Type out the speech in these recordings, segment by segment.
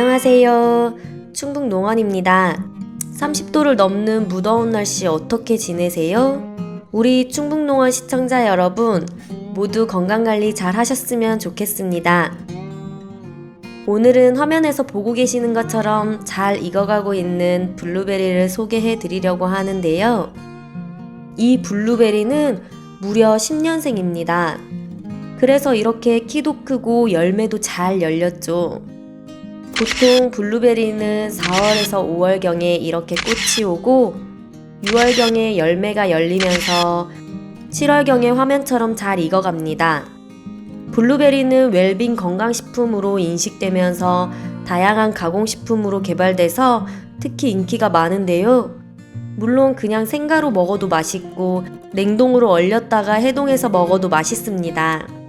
안녕하세요. 충북 농원입니다. 30도를 넘는 무더운 날씨 어떻게 지내세요? 우리 충북 농원 시청자 여러분, 모두 건강 관리 잘 하셨으면 좋겠습니다. 오늘은 화면에서 보고 계시는 것처럼 잘 익어가고 있는 블루베리를 소개해 드리려고 하는데요. 이 블루베리는 무려 10년생입니다. 그래서 이렇게 키도 크고 열매도 잘 열렸죠. 보통 블루베리는 4월에서 5월경에 이렇게 꽃이 오고 6월경에 열매가 열리면서 7월경에 화면처럼 잘 익어갑니다. 블루베리는 웰빙 건강식품으로 인식되면서 다양한 가공식품으로 개발돼서 특히 인기가 많은데요. 물론 그냥 생가로 먹어도 맛있고 냉동으로 얼렸다가 해동해서 먹어도 맛있습니다.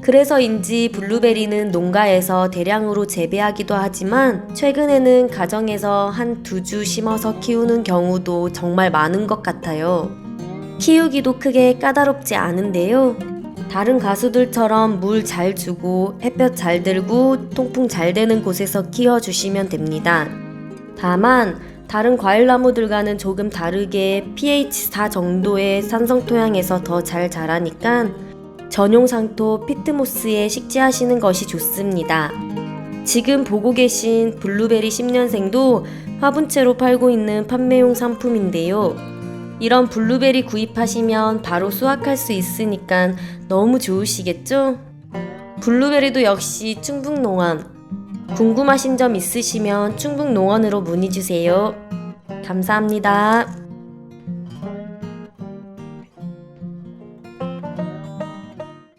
그래서인지 블루베리는 농가에서 대량으로 재배하기도 하지만 최근에는 가정에서 한 두 주 심어서 키우는 경우도 정말 많은 것 같아요. 키우기도 크게 까다롭지 않은데요. 다른 가수들처럼 물 잘 주고 햇볕 잘 들고 통풍 잘 되는 곳에서 키워주시면 됩니다. 다만 다른 과일 나무들과는 조금 다르게 pH 4 정도의 산성 토양에서 더 잘 자라니까 전용 상토 피트모스에 식재하시는 것이 좋습니다. 지금 보고 계신 블루베리 10년생도 화분째로 팔고 있는 판매용 상품인데요. 이런 블루베리 구입하시면 바로 수확할 수 있으니까 너무 좋으시겠죠? 블루베리도 역시 충북농원. 궁금하신 점 있으시면 충북농원으로 문의 주세요. 감사합니다.